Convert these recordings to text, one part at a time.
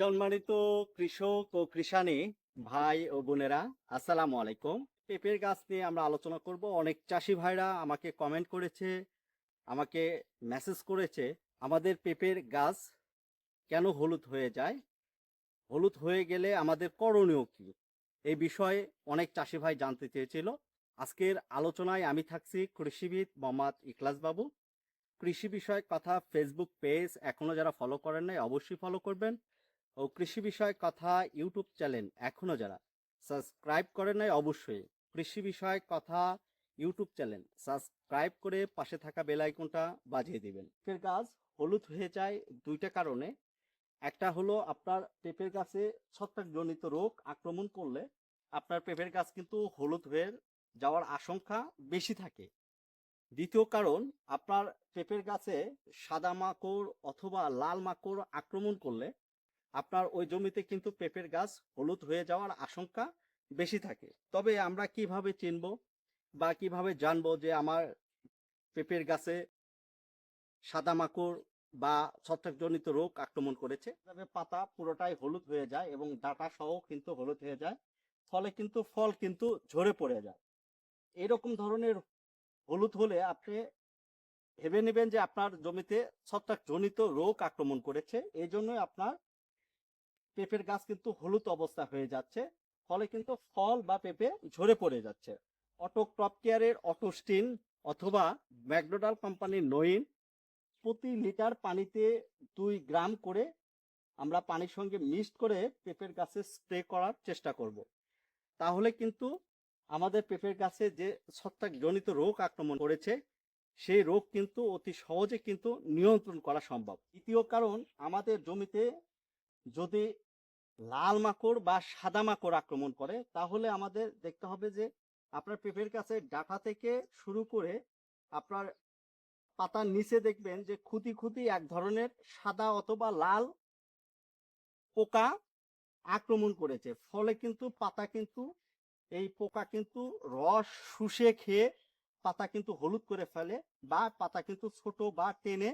সম্মানিত কৃষক ও কৃষানি ভাই ও বোনেরা, আসসালামু আলাইকুম। পেঁপের গাছ নিয়ে আমরা আলোচনা করব। অনেক চাষি ভাইরা আমাকে কমেন্ট করেছে, আমাকে মেসেজ করেছে, আমাদের পেঁপের গাছ কেন হলুদ হয়ে যায়? হলুদ হয়ে গেলে আমাদের করণীয় কি? এই বিষয়ে অনেক চাষি ভাই জানতে চেয়েছিল। আজকের আলোচনায় আমি থাকছি কৃষিবিদ মোহাম্মদ ইকলাস বাবু। কৃষি বিষয়ক কথা ফেসবুক পেজ এখনও যারা ফলো করেন নাই, অবশ্যই ফলো করবেন। ও কৃষি বিষয়ক কথা ইউটিউব চ্যানেল এখনও যারা সাবস্ক্রাইব করেন নাই অবশ্যই কৃষি বিষয়ক কথা ইউটিউব চ্যানেল সাবস্ক্রাইব করে পাশে থাকা বেল আইকনটা বাজিয়ে দিবেন। পেঁপের গাছ হলুদ হয়ে যায় দুইটা কারণে। একটা হলো আপনার পেঁপের গাছে ছত্রাকজনিত রোগ আক্রমণ করলে আপনার পেঁপের গাছ কিন্তু হলুদ হয়ে যাওয়ার আশঙ্কা বেশি থাকে। দ্বিতীয় কারণ, আপনার পেঁপের গাছে সাদা মাকড় অথবা লাল মাকড় আক্রমণ করলে আপনার ওই জমিতে কিন্তু পেঁপের গাছ হলুদ হয়ে যাওয়ার আশঙ্কা বেশি থাকে। তবে আমরা কীভাবে চিনব বা কীভাবে জানব যে আমার পেঁপের গাছে সাদা মাকড় বা ছত্রাকজনিত রোগ আক্রমণ করেছে? তবে পাতা পুরোটাই হলুদ হয়ে যায় এবং ডাটা সহ কিন্তু হলুদ হয়ে যায়, ফলে কিন্তু ফল কিন্তু ঝরে পড়ে যায়। এরকম ধরনের হলুদ হলে আপনি ভেবে নেবেন যে আপনার জমিতে ছত্রাকজনিত রোগ আক্রমণ করেছে এই জন্যই আপনার পেঁপের গাছ কিন্তু হলুদ অবস্থা হয়ে যাচ্ছে, ফলে কিন্তু ফল বা পেঁপে ঝরে পড়ে যাচ্ছে। অটো ক্রপ কেয়ারের অটোস্টিন অথবা ম্যাকডোনাল্ড কোম্পানির নইন প্রতি লিটার পানিতে দুই গ্রাম করে আমরা পানির সঙ্গে মিক্সড করে পেঁপের গাছে স্প্রে করার চেষ্টা করব। তাহলে কিন্তু আমাদের পেঁপের গাছে যে ছত্রাকজনিত রোগ আক্রমণ করেছে, সেই রোগ কিন্তু অতি সহজে কিন্তু নিয়ন্ত্রণ করা সম্ভব। দ্বিতীয় কারণ, আমাদের জমিতে যদি লাল মাকড় বা সাদা মাকড় আক্রমণ করে, তাহলে আমাদের দেখতে হবে যে আপনার পেঁপের কাছে ডাটা থেকে শুরু করে আপনার পাতার নিচে দেখবেন যে খুঁতি খুঁতি এক ধরনের সাদা অথবা লাল পোকা আক্রমণ করেছে। ফলে কিন্তু পাতা কিন্তু, এই পোকা কিন্তু রস শুষে খেয়ে পাতা কিন্তু হলুদ করে ফেলে বা পাতা কিন্তু ছোট বা টেনে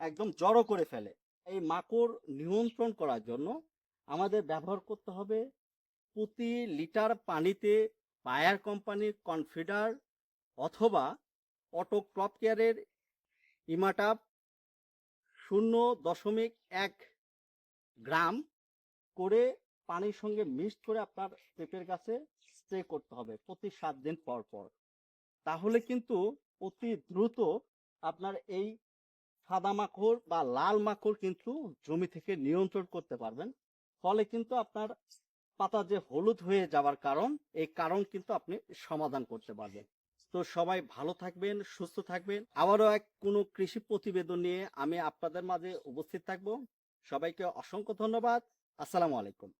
একদম জড়ো করে ফেলে। এই মাকড় নিয়ন্ত্রণ করার জন্য আমাদের ব্যবহার করতে হবে প্রতি লিটার পানিতে পায়ার কোম্পানির কনফিডার অথবা অটো ক্রপ কেয়ারের ইমাটাপ শূন্য দশমিক এক গ্রাম করে পানির সঙ্গে মিক্সড করে আপনার পেঁপের গাছে স্প্রে করতে হবে প্রতি সাত দিন পর পর। তাহলে কিন্তু অতি দ্রুত আপনার এই সাদা মাকড় বা লাল মাকড় কিন্তু জমি থেকে নিয়ন্ত্রণ করতে পারবেন। ফলে কিন্তু আপনার পাতা যে হলুদ হয়ে যাওয়ার কারণ, এই কারণ কিন্তু আপনি সমাধান করতে পারবেন। তো সবাই ভালো থাকবেন, সুস্থ থাকবেন। আবারও এক কোনো কৃষি প্রতিবেদন নিয়ে আমি আপনাদের মাঝে উপস্থিত থাকব। সবাইকে অসংখ্য ধন্যবাদ। আসসালামু আলাইকুম।